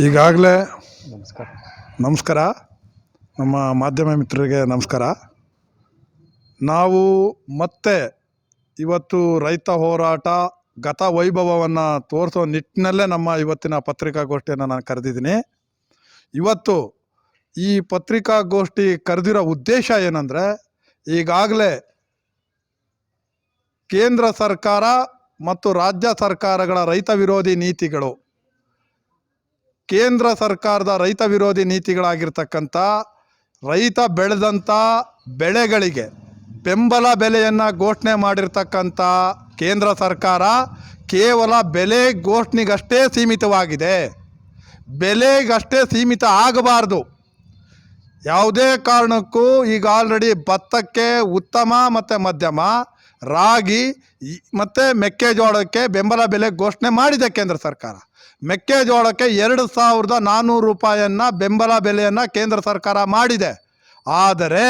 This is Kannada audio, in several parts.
ಈಗಾಗಲೇ ನಮಸ್ಕಾರ. ನಮಸ್ಕಾರ. ನಮ್ಮ ಮಾಧ್ಯಮ ಮಿತ್ರರಿಗೆ ನಮಸ್ಕಾರ. ನಾವು ಮತ್ತೆ ಇವತ್ತು ರೈತ ಹೋರಾಟ ಗತ ವೈಭವವನ್ನು ತೋರಿಸೋ ನಿಟ್ಟಿನಲ್ಲೇ ನಮ್ಮ ಇವತ್ತಿನ ಪತ್ರಿಕಾಗೋಷ್ಠಿಯನ್ನು ನಾನು ಕರೆದಿದ್ದೀನಿ. ಇವತ್ತು ಈ ಪತ್ರಿಕಾಗೋಷ್ಠಿ ಕರೆದಿರೋ ಉದ್ದೇಶ ಏನಂದರೆ ಈಗಾಗಲೇ ಕೇಂದ್ರ ಸರ್ಕಾರ ಮತ್ತು ರಾಜ್ಯ ಸರ್ಕಾರಗಳ ರೈತ ವಿರೋಧಿ ನೀತಿಗಳು ಕೇಂದ್ರ ಸರ್ಕಾರದ ರೈತ ವಿರೋಧಿ ನೀತಿಗಳಾಗಿರ್ತಕ್ಕಂಥ ರೈತ ಬೆಳೆದಂಥ ಬೆಳೆಗಳಿಗೆ ಬೆಂಬಲ ಬೆಲೆಯನ್ನು ಘೋಷಣೆ ಮಾಡಿರ್ತಕ್ಕಂಥ ಕೇಂದ್ರ ಸರ್ಕಾರ ಕೇವಲ ಬೆಲೆ ಘೋಷಣೆಗಷ್ಟೇ ಸೀಮಿತವಾಗಿದೆ. ಬೆಲೆಗಷ್ಟೇ ಸೀಮಿತ ಆಗಬಾರ್ದು. ಯಾವುದೇ ಕಾರಣಕ್ಕೂ ಈಗ ಆಲ್ರೆಡಿ ಭತ್ತಕ್ಕೆ ಉತ್ತಮ ಮತ್ತು ಮಧ್ಯಮ. ರಾಗಿ ಮತ್ತು ಮೆಕ್ಕೆಜೋಳಕ್ಕೆ ಬೆಂಬಲ ಬೆಲೆ ಘೋಷಣೆ ಮಾಡಿದೆ ಕೇಂದ್ರ ಸರ್ಕಾರ. ಮೆಕ್ಕೆಜೋಳಕ್ಕೆ ಎರಡು ಸಾವಿರದ ನಾನ್ನೂರು ರೂಪಾಯಿಯನ್ನು ಬೆಂಬಲ ಬೆಲೆಯನ್ನು ಕೇಂದ್ರ ಸರ್ಕಾರ ಮಾಡಿದೆ. ಆದರೆ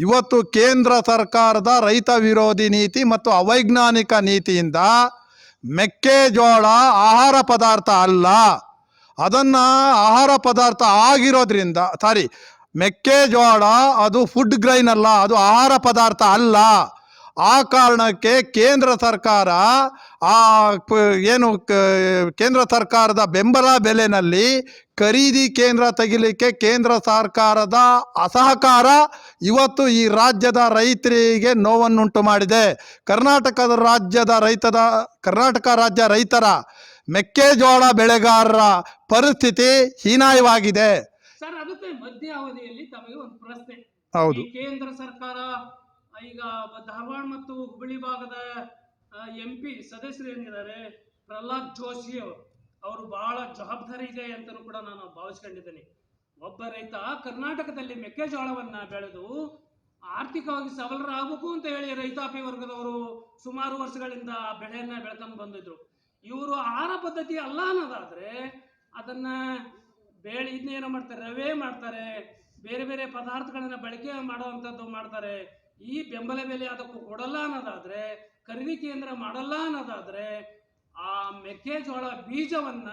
ಇವತ್ತು ಕೇಂದ್ರ ಸರ್ಕಾರದ ರೈತ ವಿರೋಧಿ ನೀತಿ ಮತ್ತು ಅವೈಜ್ಞಾನಿಕ ನೀತಿಯಿಂದ ಮೆಕ್ಕೆಜೋಳ ಆಹಾರ ಪದಾರ್ಥ ಅಲ್ಲ. ಅದನ್ನು ಆಹಾರ ಪದಾರ್ಥ ಆಗಿರೋದ್ರಿಂದ ಸಾರಿ ಮೆಕ್ಕೆಜೋಳ ಅದು ಫುಡ್ ಗ್ರೈನ್ ಅಲ್ಲ, ಅದು ಆಹಾರ ಪದಾರ್ಥ ಅಲ್ಲ. ಆ ಕಾರಣಕ್ಕೆ ಕೇಂದ್ರ ಸರ್ಕಾರ ಆ ಏನು ಕೇಂದ್ರ ಸರ್ಕಾರದ ಬೆಂಬಲ ಬೆಲೆನಲ್ಲಿ ಖರೀದಿ ಕೇಂದ್ರ ತೆಗಿಲಿಕ್ಕೆ ಕೇಂದ್ರ ಸರ್ಕಾರದ ಅಸಹಕಾರ ಇವತ್ತು ಈ ರಾಜ್ಯದ ರೈತರಿಗೆ ನೋವನ್ನುಂಟು ಮಾಡಿದೆ. ಕರ್ನಾಟಕದ ರಾಜ್ಯದ ರೈತದ ಕರ್ನಾಟಕ ರಾಜ್ಯ ರೈತರ ಮೆಕ್ಕೆಜೋಳ ಬೆಳೆಗಾರರ ಪರಿಸ್ಥಿತಿ ಹೀನಾಯವಾಗಿದೆ. ಸರ್ ಅದಕ್ಕೆ ಮಧ್ಯ ಅವಧಿಯಲ್ಲಿ ತಮಗೆ ಒಂದು ಪ್ರಶ್ನೆ. ಹೌದು. ಕೇಂದ್ರ ಸರ್ಕಾರ ಈಗ ಧಾರವಾಡ ಮತ್ತು ಹುಬ್ಬಳ್ಳಿ ಭಾಗದ ಎಂ ಪಿ ಸದಸ್ಯರು ಏನಿದ್ದಾರೆ, ಪ್ರಹ್ಲಾದ್ ಜೋಶಿ ಅವರು. ಅವರು ಬಹಳ ಜವಾಬ್ದಾರಿ ಇದೆ ಅಂತಲೂ ಕೂಡ ನಾನು ಭಾವಿಸ್ಕೊಂಡಿದ್ದೇನೆ. ಒಬ್ಬ ರೈತ ಕರ್ನಾಟಕದಲ್ಲಿ ಮೆಕ್ಕೆಜೋಳವನ್ನ ಬೆಳೆದು ಆರ್ಥಿಕವಾಗಿ ಸಬಲರಾಗಬೇಕು ಅಂತ ಹೇಳಿ ರೈತಾಪಿ ವರ್ಗದವರು ಸುಮಾರು ವರ್ಷಗಳಿಂದ ಬೆಳೆಯನ್ನ ಬೆಳ್ಕೊಂಡು ಬಂದಿದ್ರು. ಇವರು ಆಹಾರ ಪದ್ಧತಿ ಅಲ್ಲ ಅನ್ನೋದಾದ್ರೆ ಅದನ್ನ ಬೇಳೆ ಇದನ್ನೇನೋ ಮಾಡ್ತಾರೆ, ರವೆ ಮಾಡ್ತಾರೆ, ಬೇರೆ ಬೇರೆ ಪದಾರ್ಥಗಳನ್ನ ಬಳಕೆ ಮಾಡುವಂಥದ್ದು ಮಾಡ್ತಾರೆ. ಈ ಬೆಂಬಲ ಬೆಲೆ ಅದಕ್ಕೂ ಕೊಡಲ್ಲ ಅನ್ನೋದಾದ್ರೆ, ಖರೀದಿ ಕೇಂದ್ರ ಮಾಡಲ್ಲ ಅನ್ನೋದಾದ್ರೆ, ಆ ಮೆಕ್ಕೆಜೋಳ ಬೀಜವನ್ನ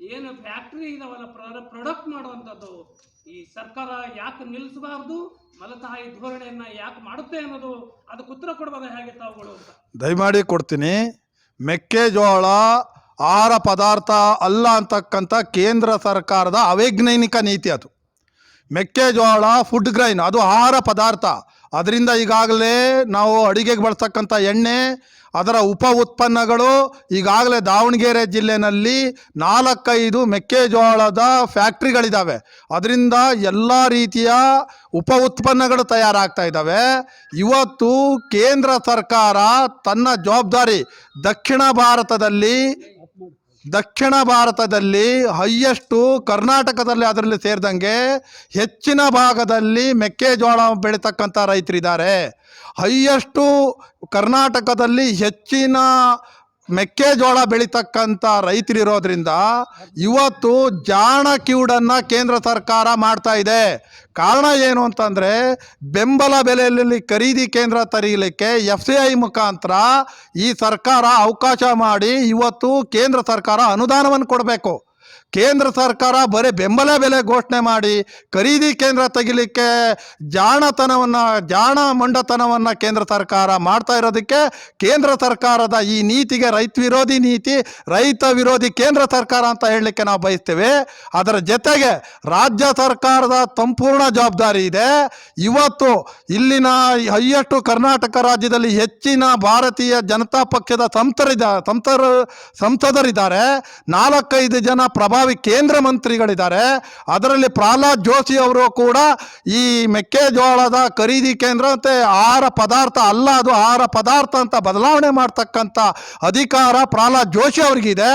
ಏನು ಫ್ಯಾಕ್ಟ್ರಿ ಇದಾವಲ್ಲ ಪ್ರೊಡಕ್ಟ್ ಮಾಡುವಂಥದ್ದು, ಈ ಸರ್ಕಾರ ಯಾಕೆ ನಿಲ್ಲಿಸಬಾರ್ದು ಮಲತಾಯಿ ಧೋರಣೆಯನ್ನ ಯಾಕೆ ಮಾಡುತ್ತೆ ಅನ್ನೋದು ಅದಕ್ಕೆ ಉತ್ತರ ಕೊಡ್ಬೋದು ಹೇಗೆ ತಾವುಗಳು ಅಂತ. ದಯಮಾಡಿ ಕೊಡ್ತೀನಿ, ಮೆಕ್ಕೆಜೋಳ ಆಹಾರ ಪದಾರ್ಥ ಅಲ್ಲ ಅಂತಕ್ಕಂಥ ಕೇಂದ್ರ ಸರ್ಕಾರದ ಅವೈಜ್ಞಾನಿಕ ನೀತಿ ಅದು. ಮೆಕ್ಕೆಜೋಳ ಫುಡ್ ಗ್ರೈನ್ ಅದು ಆಹಾರ ಪದಾರ್ಥ. ಅದರಿಂದ ಈಗಾಗಲೇ ನಾವು ಅಡಿಗೆಗೆ ಬಳಸ್ತಕ್ಕಂಥ ಎಣ್ಣೆ, ಅದರ ಉಪ ಉತ್ಪನ್ನಗಳು ಈಗಾಗಲೇ ದಾವಣಗೆರೆ ಜಿಲ್ಲೆಯಲ್ಲಿ ನಾಲ್ಕೈದು ಮೆಕ್ಕೆಜೋಳದ ಫ್ಯಾಕ್ಟ್ರಿಗಳಿದ್ದಾವೆ ಅದರಿಂದ ಎಲ್ಲ ರೀತಿಯ ಉಪ ಉತ್ಪನ್ನಗಳು ತಯಾರಾಗ್ತಾ ಇದ್ದಾವೆ ಇವತ್ತು ಕೇಂದ್ರ ಸರ್ಕಾರ ತನ್ನ ಜವಾಬ್ದಾರಿ ದಕ್ಷಿಣ ಭಾರತದಲ್ಲಿ ದಕ್ಷಿಣ ಭಾರತದಲ್ಲಿ ಹೈಯೆಸ್ಟು ಕರ್ನಾಟಕದಲ್ಲಿ ಅದರಲ್ಲಿ ಸೇರಿದಂಗೆ ಹೆಚ್ಚಿನ ಭಾಗದಲ್ಲಿ ಮೆಕ್ಕೆಜೋಳ ಬೆಳೀತಕ್ಕಂಥ ರೈತರಿದ್ದಾರೆ. ಹೈಯೆಸ್ಟು ಕರ್ನಾಟಕದಲ್ಲಿ ಹೆಚ್ಚಿನ ಮೆಕ್ಕೆಜೋಳ ಬೆಳೀತಕ್ಕಂಥ ರೈತರಿರೋದ್ರಿಂದ ಇವತ್ತು ಜಾಣ ಕಿವುಡನ್ನು ಕೇಂದ್ರ ಸರ್ಕಾರ ಮಾಡ್ತಾ ಇದೆ. ಕಾರಣ ಏನು ಅಂತಂದರೆ ಬೆಂಬಲ ಬೆಲೆಯಲ್ಲಿ ಖರೀದಿ ಕೇಂದ್ರ ತೆರೀಲಿಕ್ಕೆ ಎಫ್ ಸಿ ಐ ಮುಖಾಂತರ ಈ ಸರ್ಕಾರ ಅವಕಾಶ ಮಾಡಿ ಇವತ್ತು ಕೇಂದ್ರ ಸರ್ಕಾರ ಅನುದಾನವನ್ನು ಕೊಡಬೇಕು. ಕೇಂದ್ರ ಸರ್ಕಾರ ಬರೀ ಬೆಂಬಲ ಬೆಲೆ ಘೋಷಣೆ ಮಾಡಿ ಖರೀದಿ ಕೇಂದ್ರ ತೆಗಿಲಿಕ್ಕೆ ಜಾಣತನವನ್ನು, ಜಾಣ ಮಂಡತನವನ್ನು ಕೇಂದ್ರ ಸರ್ಕಾರ ಮಾಡ್ತಾ ಇರೋದಕ್ಕೆ ಕೇಂದ್ರ ಸರ್ಕಾರದ ಈ ನೀತಿಗೆ ರೈತ ವಿರೋಧಿ ನೀತಿ, ರೈತ ವಿರೋಧಿ ಕೇಂದ್ರ ಸರ್ಕಾರ ಅಂತ ಹೇಳಲಿಕ್ಕೆ ನಾವು ಬಯಸ್ತೇವೆ. ಅದರ ಜೊತೆಗೆ ರಾಜ್ಯ ಸರ್ಕಾರದ ಸಂಪೂರ್ಣ ಜವಾಬ್ದಾರಿ ಇದೆ. ಇವತ್ತು ಇಲ್ಲಿನ ಹೈಯೆಸ್ಟು ಕರ್ನಾಟಕ ರಾಜ್ಯದಲ್ಲಿ ಹೆಚ್ಚಿನ ಭಾರತೀಯ ಜನತಾ ಪಕ್ಷದ ಸಂಸರಿದ ಸಂಸರ ಸಂಸದರಿದ್ದಾರೆ. ನಾಲ್ಕೈದು ಜನ ಪ್ರಭಾವಿ ಕೇಂದ್ರ ಮಂತ್ರಿಗಳಿದ್ದಾರೆ. ಅದರಲ್ಲಿ ಪ್ರಹ್ಲಾದ್ ಜೋಶಿ ಅವರು ಕೂಡ ಈ ಮೆಕ್ಕೆಜೋಳದ ಖರೀದಿ ಕೇಂದ್ರ ಮತ್ತೆ ಆಹಾರ ಪದಾರ್ಥ ಅಲ್ಲ, ಅದು ಆಹಾರ ಪದಾರ್ಥ ಅಂತ ಬದಲಾವಣೆ ಮಾಡ್ತಕ್ಕಂಥ ಅಧಿಕಾರ ಪ್ರಹ್ಲಾದ್ ಜೋಶಿ ಅವ್ರಿಗಿದೆ.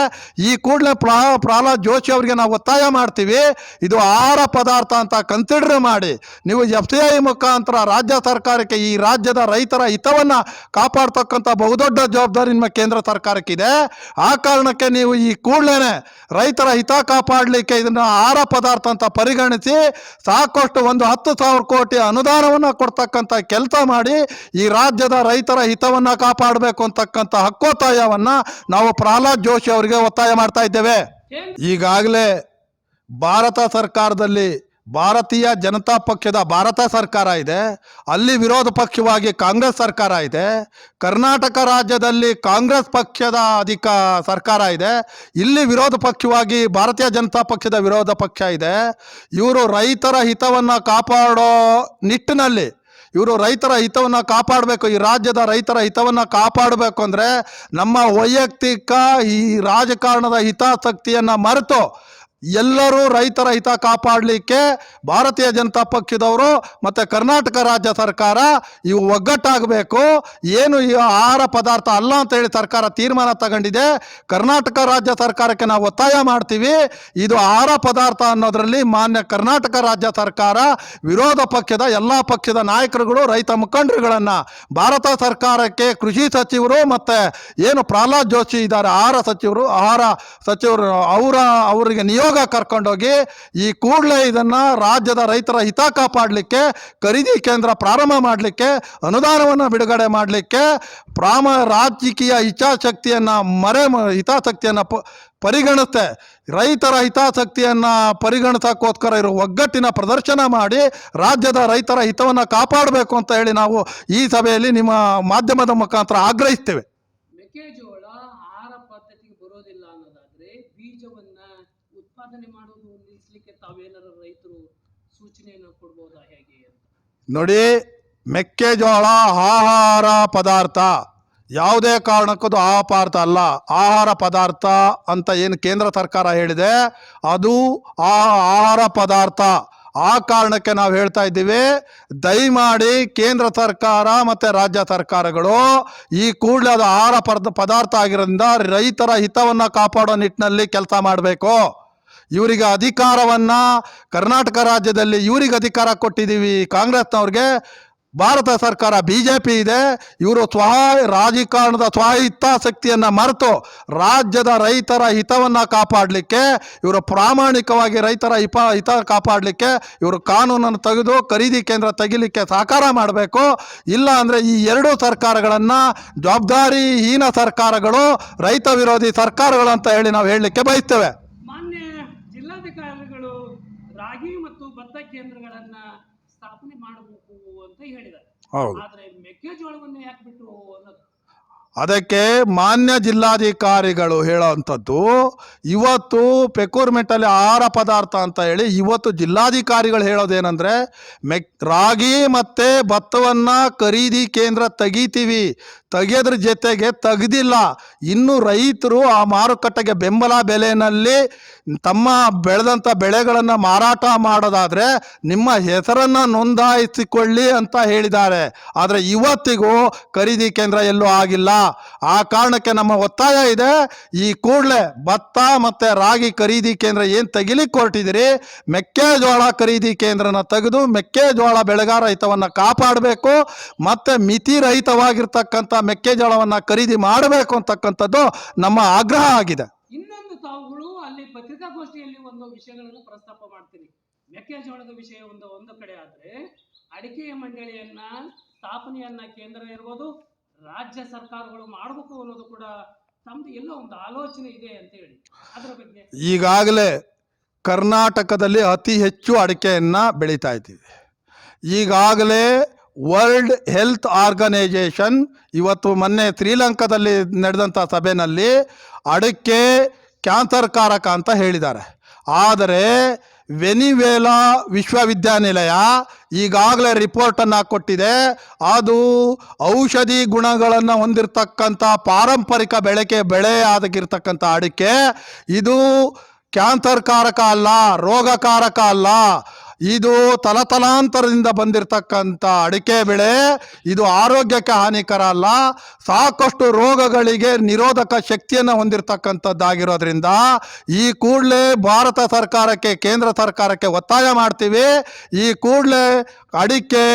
ಈ ಕೂಡಲೇ ಪ್ರಾ ಪ್ರಹ್ಲಾದ್ ಜೋಶಿ ಅವರಿಗೆ ನಾವು ಒತ್ತಾಯ ಮಾಡ್ತೀವಿ. ಇದು ಆಹಾರ ಪದಾರ್ಥ ಅಂತ ಕನ್ಸಿಡರ್ ಮಾಡಿ, ನೀವು ಎಫ್ ಸಿ ಐ ಮುಖಾಂತರ ರಾಜ್ಯ ಸರ್ಕಾರಕ್ಕೆ ಈ ರಾಜ್ಯದ ರೈತರ ಹಿತವನ್ನು ಕಾಪಾಡ್ತಕ್ಕಂಥ ಬಹುದೊಡ್ಡ ಜವಾಬ್ದಾರಿ ನಿಮ್ಮ ಕೇಂದ್ರ ಸರ್ಕಾರಕ್ಕಿದೆ. ಆ ಕಾರಣಕ್ಕೆ ನೀವು ಈ ಕೂಡಲೇ ರೈತರ ಹಿತ ಕಾಪಾಡಲಿಕ್ಕೆ ಇದನ್ನು ಆಹಾರ ಪದಾರ್ಥ ಅಂತ ಪರಿಗಣಿಸಿ ಸಾಕಷ್ಟು ಒಂದು ಹತ್ತು ಸಾವಿರ ಕೋಟಿ ಅನುದಾನವನ್ನು ಕೊಡ್ತಕ್ಕಂಥ ಕೆಲಸ ಮಾಡಿ ಈ ರಾಜ್ಯದ ರೈತರ ಹಿತವನ್ನು ಕಾಪಾಡಬೇಕು ಅಂತಕ್ಕಂಥ ಹಕ್ಕೊತ್ತಾಯವನ್ನು ನಾವು ಪ್ರಹ್ಲಾದ್ ಜೋಶಿ ಅವರಿಗೆ ಒತ್ತಾಯ ಮಾಡ್ತಾ ಇದ್ದೇವೆ. ಈಗಾಗಲೇ ಭಾರತ ಸರ್ಕಾರದಲ್ಲಿ ಭಾರತೀಯ ಜನತಾ ಪಕ್ಷದ ಭಾರತ ಸರ್ಕಾರ ಇದೆ, ಅಲ್ಲಿ ವಿರೋಧ ಪಕ್ಷವಾಗಿ ಕಾಂಗ್ರೆಸ್ ಸರ್ಕಾರ ಇದೆ, ಕರ್ನಾಟಕ ರಾಜ್ಯದಲ್ಲಿ ಕಾಂಗ್ರೆಸ್ ಪಕ್ಷದ ಅಧಿಕ ಸರ್ಕಾರ ಇದೆ, ಇಲ್ಲಿ ವಿರೋಧ ಪಕ್ಷವಾಗಿ ಭಾರತೀಯ ಜನತಾ ಪಕ್ಷದ ವಿರೋಧ ಪಕ್ಷ ಇದೆ. ಇವರು ರೈತರ ಹಿತವನ್ನು ಕಾಪಾಡೋ ನಿಟ್ಟಿನಲ್ಲಿ, ಇವರು ರೈತರ ಹಿತವನ್ನು ಕಾಪಾಡಬೇಕು, ಈ ರಾಜ್ಯದ ರೈತರ ಹಿತವನ್ನು ಕಾಪಾಡಬೇಕು ಅಂದರೆ ನಮ್ಮ ವೈಯಕ್ತಿಕ ಈ ರಾಜಕಾರಣದ ಹಿತಾಸಕ್ತಿಯನ್ನು ಮರೆತು ಎಲ್ಲರೂ ರೈತರ ಹಿತ ಕಾಪಾಡಲಿಕ್ಕೆ ಭಾರತೀಯ ಜನತಾ ಪಕ್ಷದವರು ಮತ್ತು ಕರ್ನಾಟಕ ರಾಜ್ಯ ಸರ್ಕಾರ ಇವು ಒಗ್ಗಟ್ಟಾಗಬೇಕು. ಏನು ಈ ಆಹಾರ ಪದಾರ್ಥ ಅಲ್ಲ ಅಂತ ಹೇಳಿ ಸರ್ಕಾರ ತೀರ್ಮಾನ ತಗೊಂಡಿದೆ. ಕರ್ನಾಟಕ ರಾಜ್ಯ ಸರ್ಕಾರಕ್ಕೆ ನಾವು ಒತ್ತಾಯ ಮಾಡ್ತೀವಿ. ಇದು ಆಹಾರ ಪದಾರ್ಥ ಅನ್ನೋದರಲ್ಲಿ ಮಾನ್ಯ ಕರ್ನಾಟಕ ರಾಜ್ಯ ಸರ್ಕಾರ, ವಿರೋಧ ಪಕ್ಷದ, ಎಲ್ಲ ಪಕ್ಷದ ನಾಯಕರುಗಳು, ರೈತ ಮುಖಂಡರುಗಳನ್ನು ಭಾರತ ಸರ್ಕಾರಕ್ಕೆ ಕೃಷಿ ಸಚಿವರು ಮತ್ತು ಏನು ಪ್ರಹ್ಲಾದ್ ಜೋಶಿ ಇದ್ದಾರೆ, ಆಹಾರ ಸಚಿವರು ಆಹಾರ ಸಚಿವರು, ಅವರ, ಅವರಿಗೆ ನಿಯೋಗ ಕರ್ಕೊಂಡೋಗಿ ಈ ಕೂಡಲೇ ಇದನ್ನು ರಾಜ್ಯದ ರೈತರ ಹಿತ ಕಾಪಾಡಲಿಕ್ಕೆ, ಖರೀದಿ ಕೇಂದ್ರ ಪ್ರಾರಂಭ ಮಾಡಲಿಕ್ಕೆ, ಅನುದಾನವನ್ನು ಬಿಡುಗಡೆ ಮಾಡಲಿಕ್ಕೆ ಪ್ರಾಮ ರಾಜಕೀಯ ಇಚ್ಛಾಶಕ್ತಿಯನ್ನು ಮರೆ ಹಿತಾಸಕ್ತಿಯನ್ನು ಪ ಪರಿಗಣಿಸುತ್ತೆ ರೈತರ ಹಿತಾಸಕ್ತಿಯನ್ನು ಪರಿಗಣಿಸೋಕ್ಕೋಸ್ಕರ ಇರೋ ಒಗ್ಗಟ್ಟಿನ ಪ್ರದರ್ಶನ ಮಾಡಿ ರಾಜ್ಯದ ರೈತರ ಹಿತವನ್ನು ಕಾಪಾಡಬೇಕು ಅಂತ ಹೇಳಿ ನಾವು ಈ ಸಭೆಯಲ್ಲಿ ನಿಮ್ಮ ಮಾಧ್ಯಮದ ಮುಖಾಂತರ ಆಗ್ರಹಿಸ್ತೇವೆ ಮೆಕ್ಕೆಜೋಳ ಆಹಾರ ಪದ್ಧತಿಗೆ ಬರೋದಿಲ್ಲ ಅನ್ನೋದಾದ್ರೆ ಬೀಜವನ್ನ ಉತ್ಪಾದನೆ ಮಾಡೋದು ನಿಲ್ಲಿಸ್ಲಿಕ್ಕೆ ತಾವೇನಾರ ರೈತರು ಸೂಚನೆಯನ್ನು ಕೊಡ್ಬೋದಾ ಹೇಗೆ ಅಂತ ನೋಡಿ, ಮೆಕ್ಕೆಜೋಳ ಆಹಾರ ಪದಾರ್ಥ. ಯಾವುದೇ ಕಾರಣಕ್ಕದು ಅದು ಅಲ್ಲ. ಆಹಾರ ಪದಾರ್ಥ ಅಂತ ಏನು ಕೇಂದ್ರ ಸರ್ಕಾರ ಹೇಳಿದೆ, ಅದು ಆ ಆಹಾರ ಪದಾರ್ಥ. ಆ ಕಾರಣಕ್ಕೆ ನಾವು ಹೇಳ್ತಾ ಇದ್ದೀವಿ, ದಯಮಾಡಿ ಕೇಂದ್ರ ಸರ್ಕಾರ ಮತ್ತು ರಾಜ್ಯ ಸರ್ಕಾರಗಳು ಈ ಕೂಡಲೇ ಅದು ಆಹಾರ ಪದ, ಪದಾರ್ಥ ಆಗಿರೋದ್ರಿಂದ ರೈತರ ಹಿತವನ್ನು ಕಾಪಾಡೋ ನಿಟ್ಟಿನಲ್ಲಿ ಕೆಲಸ ಮಾಡಬೇಕು. ಇವರಿಗೆ ಅಧಿಕಾರವನ್ನು ಕರ್ನಾಟಕ ರಾಜ್ಯದಲ್ಲಿ ಇವರಿಗೆ ಅಧಿಕಾರ ಕೊಟ್ಟಿದ್ದೀವಿ. ಕಾಂಗ್ರೆಸ್ನವ್ರಿಗೆ ಭಾರತ ಸರ್ಕಾರ ಬಿ ಜೆ ಪಿ ಇದೆ. ಇವರು ಸ್ವಹ ರಾಜಕಾರಣದ ಸ್ವಹಿತಾಸಕ್ತಿಯನ್ನು ಮರೆತು ರಾಜ್ಯದ ರೈತರ ಹಿತವನ್ನು ಕಾಪಾಡಲಿಕ್ಕೆ, ಇವರು ಪ್ರಾಮಾಣಿಕವಾಗಿ ರೈತರ ಹಿಪ ಹಿತ ಕಾಪಾಡಲಿಕ್ಕೆ, ಇವರು ಕಾನೂನನ್ನು ತೆಗೆದು ಖರೀದಿ ಕೇಂದ್ರ ತೆಗಿಲಿಕ್ಕೆ ಸಹಕಾರ ಮಾಡಬೇಕು. ಇಲ್ಲ ಅಂದರೆ ಈ ಎರಡೂ ಸರ್ಕಾರಗಳನ್ನು ಜವಾಬ್ದಾರಿಹೀನ ಸರ್ಕಾರಗಳು, ರೈತ ವಿರೋಧಿ ಸರ್ಕಾರಗಳು ಅಂತ ಹೇಳಿ ನಾವು ಹೇಳಲಿಕ್ಕೆ ಬಯಸ್ತೇವೆ ಮಾನ್ಯ ಜಿಲ್ಲಾಧಿಕಾರಿಗಳು ರಾಗಿ ಮತ್ತು ಭತ್ತ ಕೇಂದ್ರಗಳನ್ನ ಸ್ಥಾಪನೆ ಮಾಡಬೇಕು ಅಂತ ಹೇಳಿದ್ದಾರೆ ಹೌದು. ಆದ್ರೆ ಮೆಕ್ಕೆಜೋಳವನ್ನ ಯಾಕೆ ಬಿಟ್ರು ಅನ್ನೋದು ಅದಕ್ಕೆ ಮಾನ್ಯ ಜಿಲ್ಲಾಧಿಕಾರಿಗಳು ಹೇಳೋವಂಥದ್ದು, ಇವತ್ತು ಪೆಕೂರ್ಮೆಂಟಲ್ಲಿ ಆಹಾರ ಪದಾರ್ಥ ಅಂತ ಹೇಳಿ ಇವತ್ತು ಜಿಲ್ಲಾಧಿಕಾರಿಗಳು ಹೇಳೋದೇನೆಂದರೆ, ಮೆಕ್, ರಾಗಿ ಮತ್ತು ಭತ್ತವನ್ನು ಖರೀದಿ ಕೇಂದ್ರ ತೆಗಿತೀವಿ ತೆಗೆಯೋದ್ರ ಜೊತೆಗೆ ತೆಗೆದಿಲ್ಲ. ಇನ್ನು ರೈತರು ಆ ಮಾರುಕಟ್ಟೆಗೆ ಬೆಂಬಲ ಬೆಲೆಯಲ್ಲಿ ತಮ್ಮ ಬೆಳೆದಂಥ ಬೆಳೆಗಳನ್ನು ಮಾರಾಟ ಮಾಡೋದಾದರೆ ನಿಮ್ಮ ಹೆಸರನ್ನು ನೋಂದಾಯಿಸಿಕೊಳ್ಳಿ ಅಂತ ಹೇಳಿದ್ದಾರೆ. ಆದರೆ ಇವತ್ತಿಗೂ ಖರೀದಿ ಕೇಂದ್ರ ಎಲ್ಲೂ ಆಗಿಲ್ಲ. ಆ ಕಾರಣಕ್ಕೆ ನಮ್ಮ ಒತ್ತಾಯ ಇದೆ. ಈ ಕೂಡಲೇ ಭತ್ತ ಮತ್ತು ರಾಗಿ ಖರೀದಿ ಕೇಂದ್ರ ಏನು ತೆಗಿಲಿಕ್ಕೆ ಹೊರಟಿದಿರಿ? ಮೆಕ್ಕೆಜೋಳ ಖರೀದಿ ಕೇಂದ್ರನ ತೆಗೆದು ಮೆಕ್ಕೆಜೋಳ ಬೆಳೆಗಾರ ರೈತವನ್ನ ಕಾಪಾಡಬೇಕು, ಮತ್ತು ಮಿತಿ ರಹಿತವಾಗಿರ್ತಕ್ಕಂಥ ಮೆಕ್ಕೆಜೋಳವನ್ನು ಖರೀದಿ ಮಾಡಬೇಕು ಅಂತಕ್ಕಂಥದ್ದು ನಮ್ಮ ಆಗ್ರಹ ಆಗಿದೆ. ಇನ್ನೊಂದು ತಾವುಗಳು ಅಲ್ಲಿ ಪತ್ರಿಕಾಗೋಷ್ಠಿಯಲ್ಲಿ ಒಂದು ವಿಷಯಗಳನ್ನು ಪ್ರಸ್ತಾಪ ಮಾಡ್ತೀರಿ ಮೆಕ್ಕೆಜೋಳದ ವಿಷಯ ಒಂದು ಒಂದು ಕಡೆ ಆದ್ರೆ ಅಡಿಕೆಯ ಮಂಡಳಿಯನ್ನ ಸ್ಥಾಪನೆಯನ್ನ ಕೇಂದ್ರ ಇರ್ಬೋದು ರಾಜ್ಯ ಸರ್ಕಾರಗಳು ಮಾಡಬೇಕು ಅನ್ನೋದು ಕೂಡ ತಮ್ದು ಎಲ್ಲೋ ಒಂದು ಆಲೋಚನೆ ಇದೆ ಅಂತ ಹೇಳಿ. ಅದರ ಬಗ್ಗೆ ಈಗಾಗಲೇ ಕರ್ನಾಟಕದಲ್ಲಿ ಅತಿ ಹೆಚ್ಚು ಅಡಿಕೆಯನ್ನು ಬೆಳೀತಾ ಇದ್ದೀವಿ. ಈಗಾಗಲೇ ವರ್ಲ್ಡ್ ಹೆಲ್ತ್ ಆರ್ಗನೈಜೇಷನ್ ಇವತ್ತು ಮೊನ್ನೆ ಶ್ರೀಲಂಕಾದಲ್ಲಿ ನಡೆದಂಥ ಸಭೆಯಲ್ಲಿ ಅಡಿಕೆ ಕ್ಯಾನ್ಸರ್ಕಾರಕ ಅಂತ ಹೇಳಿದ್ದಾರೆ. ಆದರೆ ವೆನಿವೇಲಾ ವಿಶ್ವವಿದ್ಯಾನಿಲಯ ಈಗಾಗಲೇ ರಿಪೋರ್ಟನ್ನು ಕೊಟ್ಟಿದೆ. ಅದು ಔಷಧಿ ಗುಣಗಳನ್ನು ಹೊಂದಿರತಕ್ಕಂಥ ಪಾರಂಪರಿಕ ಬೆಳಕೆ ಬೆಳೆ ಆಗಿರ್ತಕ್ಕಂಥ ಅಡಿಕೆ. ಇದು ಕ್ಯಾನ್ಸರ್ಕಾರಕ ಅಲ್ಲ, ರೋಗಕಾರಕ ಅಲ್ಲ. ಇದು ತಲತಲಾಂತರದಿಂದ ಬಂದಿರತಕ್ಕಂಥ ಅಡಿಕೆ ಬೆಳೆ. ಇದು ಆರೋಗ್ಯಕ್ಕೆ ಹಾನಿಕರ ಅಲ್ಲ. ಸಾಕಷ್ಟು ರೋಗಗಳಿಗೆ ನಿರೋಧಕ ಶಕ್ತಿಯನ್ನು ಹೊಂದಿರತಕ್ಕಂಥದ್ದಾಗಿರೋದ್ರಿಂದ ಈ ಕೂಡಲೇ ಭಾರತ ಸರ್ಕಾರಕ್ಕೆ, ಕೇಂದ್ರ ಸರ್ಕಾರಕ್ಕೆ ಒತ್ತಾಯ ಮಾಡ್ತೀವಿ. ಈ ಕೂಡಲೇ ಅಡಿಕೆ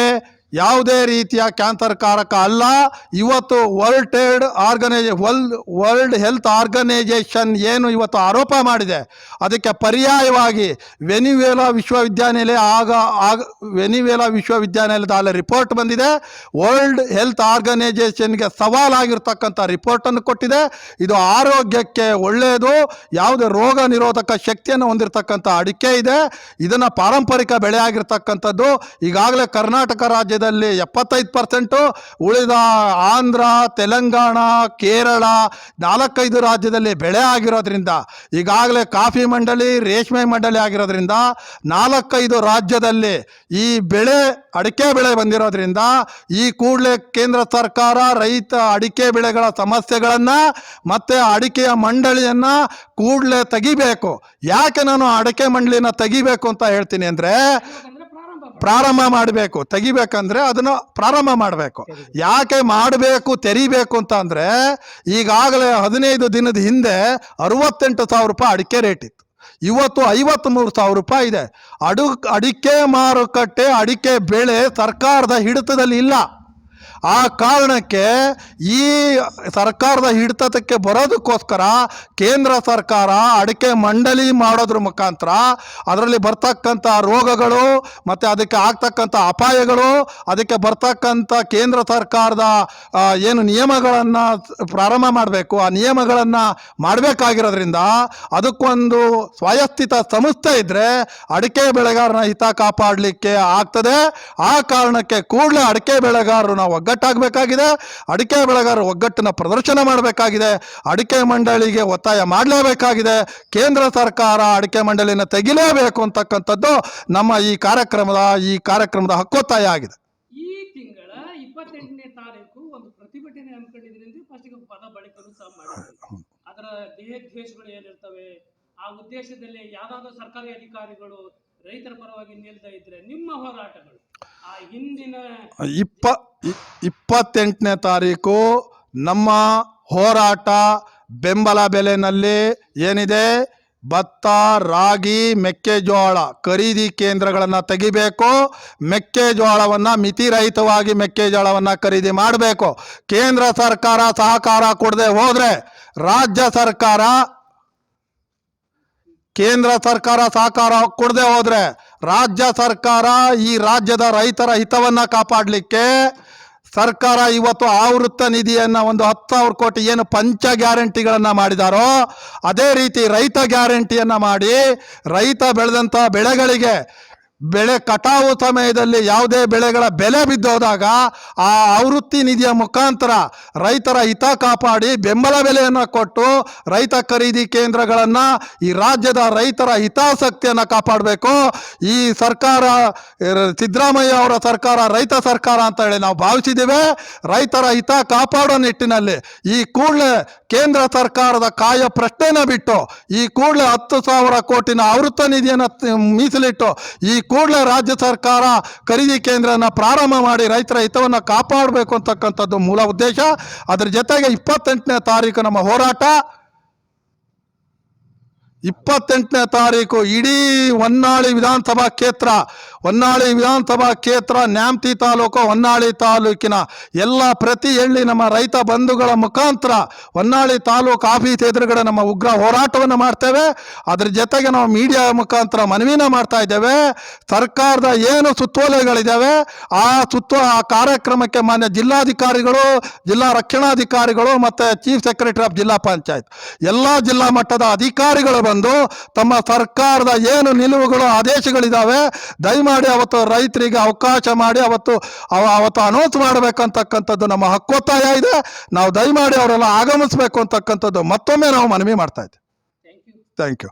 ಯಾವುದೇ ರೀತಿಯ ಕ್ಯಾನ್ಸರ್ ಕಾರಕ ಅಲ್ಲ. ಇವತ್ತು world trade organisation world world health organisation ಏನು ಇವತ್ತು ಆರೋಪ ಮಾಡಿದೆ. ಅದಕ್ಕೆ ಪರ್ಯಾಯವಾಗಿ ವೆನಿವೇಲಾ ವಿಶ್ವವಿದ್ಯಾನಿಲಯ ಆಗ ಆಗ, ವೆನಿವೇಲಾ ವಿಶ್ವವಿದ್ಯಾನಿಲಯದ ಅಲ್ಲಿ ರಿಪೋರ್ಟ್ ಬಂದಿದೆ. ವರ್ಲ್ಡ್ ಹೆಲ್ತ್ ಆರ್ಗನೈಜೇಷನ್ಗೆ ಸವಾಲಾಗಿರ್ತಕ್ಕಂಥ ರಿಪೋರ್ಟನ್ನು ಕೊಟ್ಟಿದೆ. ಇದು ಆರೋಗ್ಯಕ್ಕೆ ಒಳ್ಳೆಯದು. ಯಾವುದೇ ರೋಗ ನಿರೋಧಕ ಶಕ್ತಿಯನ್ನು ಹೊಂದಿರತಕ್ಕಂಥ ಅಡಿಕೆ ಇದೆ. ಇದನ್ನು ಪಾರಂಪರಿಕ ಬೆಳೆ ಆಗಿರ್ತಕ್ಕಂಥದ್ದು. ಈಗಾಗಲೇ ಕರ್ನಾಟಕ ರಾಜ್ಯದಲ್ಲಿ ಎಪ್ಪತ್ತೈದು ಪರ್ಸೆಂಟು ಉಳಿದ ಆಂಧ್ರ, ತೆಲಂಗಾಣ, ಕೇರಳ ನಾಲ್ಕೈದು ರಾಜ್ಯದಲ್ಲಿ ಬೆಳೆ ಆಗಿರೋದ್ರಿಂದ, ಈಗಾಗಲೇ ಕಾಫಿ ಮಂಡಳಿ, ರೇಷ್ಮೆ ಮಂಡಳಿ ಆಗಿರೋದ್ರಿಂದ ನಾಲ್ಕೈದು ರಾಜ್ಯದಲ್ಲಿ ಈ ಬೆಳೆ, ಅಡಿಕೆ ಬೆಳೆ ಬಂದಿರೋದ್ರಿಂದ, ಈ ಕೂಡಲೇ ಕೇಂದ್ರ ಸರ್ಕಾರ ರೈತ ಅಡಿಕೆ ಬೆಳೆಗಳ ಸಮಸ್ಯೆಗಳನ್ನು ಮತ್ತು ಅಡಿಕೆಯ ಮಂಡಳಿಯನ್ನು ಕೂಡಲೇ ತೆಗಿಬೇಕು. ಯಾಕೆ ನಾನು ಅಡಿಕೆ ಮಂಡಳಿನ ತೆಗಿಬೇಕು ಅಂತ ಹೇಳ್ತೀನಿ ಅಂದರೆ ಪ್ರಾರಂಭ ಮಾಡಿ. ಪ್ರಾರಂಭ ಮಾಡಬೇಕು, ತೆಗಿಬೇಕಂದ್ರೆ ಅದನ್ನು ಪ್ರಾರಂಭ ಮಾಡಬೇಕು. ಯಾಕೆ ಮಾಡಬೇಕು, ತೆರಿಬೇಕು ಅಂತ ಅಂದರೆ, ಈಗಾಗಲೇ ಹದಿನೈದು ದಿನದ ಹಿಂದೆ ಅರವತ್ತೆಂಟು ಸಾವಿರ ರೂಪಾಯಿ ಅಡಿಕೆ ರೇಟ್ ಇತ್ತು. ಇವತ್ತು ಐವತ್ತ್ಮೂರು ಸಾವಿರ ರೂಪಾಯಿ ಇದೆ. ಅಡು, ಅಡಿಕೆ ಮಾರುಕಟ್ಟೆ, ಅಡಿಕೆ ಬೆಳೆ ಸರ್ಕಾರದ ಹಿಡಿತದಲ್ಲಿ ಇಲ್ಲ. ಆ ಕಾರಣಕ್ಕೆ ಈ ಸರ್ಕಾರದ ಹಿಡಿತಕ್ಕೆ ಬರೋದಕ್ಕೋಸ್ಕರ ಕೇಂದ್ರ ಸರ್ಕಾರ ಅಡಿಕೆ ಮಂಡಳಿ ಮಾಡೋದ್ರ ಮುಖಾಂತರ ಅದರಲ್ಲಿ ಬರ್ತಕ್ಕಂಥ ರೋಗಗಳು ಮತ್ತು ಅದಕ್ಕೆ ಆಗ್ತಕ್ಕಂಥ ಅಪಾಯಗಳು, ಅದಕ್ಕೆ ಬರ್ತಕ್ಕಂಥ ಕೇಂದ್ರ ಸರ್ಕಾರದ ಏನು ನಿಯಮಗಳನ್ನು ಪ್ರಾರಂಭ ಮಾಡಬೇಕು, ಆ ನಿಯಮಗಳನ್ನು ಮಾಡಬೇಕಾಗಿರೋದ್ರಿಂದ ಅದಕ್ಕೊಂದು ಸ್ವಯಸ್ಥಿತ ಸಂಸ್ಥೆ ಇದ್ದರೆ ಅಡಿಕೆ ಬೆಳೆಗಾರನ ಹಿತ ಕಾಪಾಡಲಿಕ್ಕೆ ಆಗ್ತದೆ. ಆ ಕಾರಣಕ್ಕೆ ಕೂಡಲೇ ಅಡಿಕೆ ಬೆಳೆಗಾರರು ನಾವು ಒಗ್ಗಟ್ಟಾಗಬೇಕಾಗಿದೆ. ಅಡಿಕೆ ಬೆಳೆಗಾರರು ಒಗ್ಗಟ್ಟನ್ನು ಪ್ರದರ್ಶನ ಮಾಡಬೇಕಾಗಿದೆ. ಅಡಿಕೆ ಮಂಡಳಿಗೆ ಒತ್ತಾಯ ಮಾಡಲೇಬೇಕಾಗಿದೆ. ಕೇಂದ್ರ ಸರ್ಕಾರ ಅಡಿಕೆ ಮಂಡಳಿನ ತೆಗಿಲೇಬೇಕು ಅಂತಕ್ಕಂಥದ್ದು ನಮ್ಮ ಈ ಕಾರ್ಯಕ್ರಮದ ಈ ಕಾರ್ಯಕ್ರಮದ ಹಕ್ಕೊತ್ತಾಯ ಆಗಿದೆ. ಈ ತಿಂಗಳ ಇಪ್ಪತ್ತೆಂಟನೇ ತಾರೀಕು ಒಂದು ಪ್ರತಿಭಟನೆ ಅದರ ದೇಹೋದ್ದೇಶಗಳು ಏನಿರ್ತವೆ ಆ ಉದ್ದೇಶದಲ್ಲಿ ಯಾವ್ದಾದ್ರು ಸರ್ಕಾರಿ ಅಧಿಕಾರಿಗಳು ರೈತರ ಪರವಾಗಿ ನಿಲ್ತಾ ಇದ್ರೆ ನಿಮ್ಮ ಹಿಂದಿನ ಇಪ್ಪ ಇಪ್ಪತ್ತೆಂಟನೇ ತಾರೀಕು ನಮ್ಮ ಹೋರಾಟ ಬೆಂಬಲ ಬೆಲೆನಲ್ಲಿ ಏನಿದೆ? ಭತ್ತ, ರಾಗಿ, ಮೆಕ್ಕೆಜೋಳ ಖರೀದಿ ಕೇಂದ್ರಗಳನ್ನು ತೆಗಿಬೇಕು, ಮೆಕ್ಕೆಜೋಳವನ್ನು ಮಿತಿರಹಿತವಾಗಿ ಮೆಕ್ಕೆಜೋಳವನ್ನು ಖರೀದಿ ಮಾಡಬೇಕು. ಕೇಂದ್ರ ಸರ್ಕಾರ ಸಹಕಾರ ಕೊಡದೆ ಹೋದರೆ ರಾಜ್ಯ ಸರ್ಕಾರ, ಕೇಂದ್ರ ಸರ್ಕಾರ ಸಹಕಾರ ಕೊಡದೆ ಹೋದ್ರೆ ರಾಜ್ಯ ಸರ್ಕಾರ ಈ ರಾಜ್ಯದ ರೈತರ ಹಿತವನ್ನ ಕಾಪಾಡಲಿಕ್ಕೆ ಸರ್ಕಾರ ಇವತ್ತು ಆವೃತ್ತ ನಿಧಿಯನ್ನು ಒಂದು ಹತ್ತು ಸಾವಿರ ಕೋಟಿ ಏನು ಪಂಚ ಗ್ಯಾರಂಟಿಗಳನ್ನು ಮಾಡಿದಾರೋ, ಅದೇ ರೀತಿ ರೈತ ಗ್ಯಾರಂಟಿಯನ್ನ ಮಾಡಿ ರೈತ ಬೆಳೆದಂಥ ಬೆಳೆಗಳಿಗೆ ಬೆಳೆ ಕಟಾವು ಸಮಯದಲ್ಲಿ ಯಾವುದೇ ಬೆಳೆಗಳ ಬೆಲೆ ಬಿದ್ದೋದಾಗ ಆ ಆವೃತ್ತಿ ನಿಧಿಯ ಮುಖಾಂತರ ರೈತರ ಹಿತ ಕಾಪಾಡಿ ಬೆಂಬಲ ಬೆಲೆಯನ್ನು ಕೊಟ್ಟು ರೈತ ಖರೀದಿ ಕೇಂದ್ರಗಳನ್ನು ಈ ರಾಜ್ಯದ ರೈತರ ಹಿತಾಸಕ್ತಿಯನ್ನು ಕಾಪಾಡಬೇಕು. ಈ ಸರ್ಕಾರ ಸಿದ್ದರಾಮಯ್ಯ ಅವರ ಸರ್ಕಾರ ರೈತ ಸರ್ಕಾರ ಅಂತ ಹೇಳಿ ನಾವು ಭಾವಿಸಿದ್ದೇವೆ. ರೈತರ ಹಿತ ಕಾಪಾಡೋ ನಿಟ್ಟಿನಲ್ಲಿ ಈ ಕೂಡಲೇ ಕೇಂದ್ರ ಸರ್ಕಾರದ ಕಾಯ ಪ್ರಶ್ನೆನ ಬಿಟ್ಟು ಈ ಕೂಡಲೇ ಹತ್ತು ಸಾವಿರ ಕೋಟಿನ ಆವೃತ್ತ ನಿಧಿಯನ್ನು ಮೀಸಲಿಟ್ಟು ಈ ಕೂಡಲೇ ರಾಜ್ಯ ಸರ್ಕಾರ ಖರೀದಿ ಕೇಂದ್ರನ ಪ್ರಾರಂಭ ಮಾಡಿ ರೈತರ ಹಿತವನ್ನು ಕಾಪಾಡಬೇಕು ಅಂತಕ್ಕಂಥದ್ದು ಮೂಲ ಉದ್ದೇಶ. ಅದರ ಜೊತೆಗೆ ಇಪ್ಪತ್ತೆಂಟನೇ ತಾರೀಕು ನಮ್ಮ ಹೋರಾಟ. ಇಪ್ಪತ್ತೆಂಟನೇ ತಾರೀಕು, ಇಡೀ ಹೊನ್ನಾಳಿ ವಿಧಾನಸಭಾ ಕ್ಷೇತ್ರ, ಹೊನ್ನಾಳಿ ವಿಧಾನಸಭಾ ಕ್ಷೇತ್ರ, ನ್ಯಾಮತಿ ತಾಲೂಕು, ಹೊನ್ನಾಳಿ ತಾಲೂಕಿನ ಎಲ್ಲ ಪ್ರತಿ ಹಳ್ಳಿ ನಮ್ಮ ರೈತ ಬಂಧುಗಳ ಮುಖಾಂತರ ಹೊನ್ನಾಳಿ ತಾಲೂಕು ಆಫೀಸ್ ಎದುರುಗಡೆ ನಮ್ಮ ಉಗ್ರ ಹೋರಾಟವನ್ನು ಮಾಡ್ತೇವೆ. ಅದ್ರ ಜೊತೆಗೆ ನಾವು ಮೀಡಿಯಾ ಮುಖಾಂತರ ಮನವಿನ ಮಾಡ್ತಾ ಇದ್ದೇವೆ. ಸರ್ಕಾರದ ಏನು ಸುತ್ತೋಲೆಗಳಿದ್ದಾವೆ, ಆ ಸುತ್ತೋ, ಆ ಕಾರ್ಯಕ್ರಮಕ್ಕೆ ಮಾನ್ಯ ಜಿಲ್ಲಾಧಿಕಾರಿಗಳು, ಜಿಲ್ಲಾ ರಕ್ಷಣಾಧಿಕಾರಿಗಳು ಮತ್ತು ಚೀಫ್ ಸೆಕ್ರೆಟರಿ ಆಫ್ ಜಿಲ್ಲಾ ಪಂಚಾಯತ್, ಎಲ್ಲ ಜಿಲ್ಲಾ ಮಟ್ಟದ ಅಧಿಕಾರಿಗಳು ಬಂದು ತಮ್ಮ ಸರ್ಕಾರದ ಏನು ನಿಲುವುಗಳು ಆದೇಶಗಳಿದ್ದಾವೆ ದಯಮಾಡಿ ಅವತ್ತು ರೈತರಿಗೆ ಅವಕಾಶ ಮಾಡಿ ಅವತ್ತು ಅವ- ಅವತ್ತು ಅನೌನ್ಸ್ ಮಾಡಬೇಕಂತಕ್ಕಂಥದ್ದು ನಮ್ಮ ಹಕ್ಕೊತ್ತಾಯ ಇದೆ. ನಾವು ದಯಮಾಡಿ ಅವರೆಲ್ಲ ಆಗಮಿಸಬೇಕು ಅಂತಕ್ಕಂಥದ್ದು ಮತ್ತೊಮ್ಮೆ ನಾವು ಮನವಿ ಮಾಡ್ತಾ ಇದ್ದೀವಿ. Thank you